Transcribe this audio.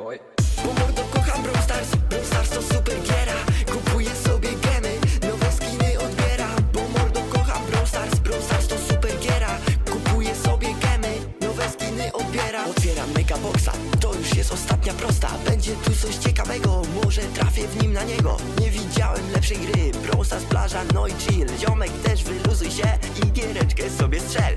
boy. Bo mordo kocham Brawl Stars. Brawl Stars to super giera. Kupuję sobie gemy Nowe skiny odbieram Bo mordo kocham Brawl Stars. Brawl Stars to super giera. Kupuję sobie gemy Nowe skiny odbieram Otwieram mega boxa. To już jest ostatnia prosta. Będzie tu coś ciekawego. Może trafię w nim na niego. Nie widziałem lepszej gry. Brawl Stars plaża no i chill. Ziomek też wyluzuj się I giereczkę sobie strzel.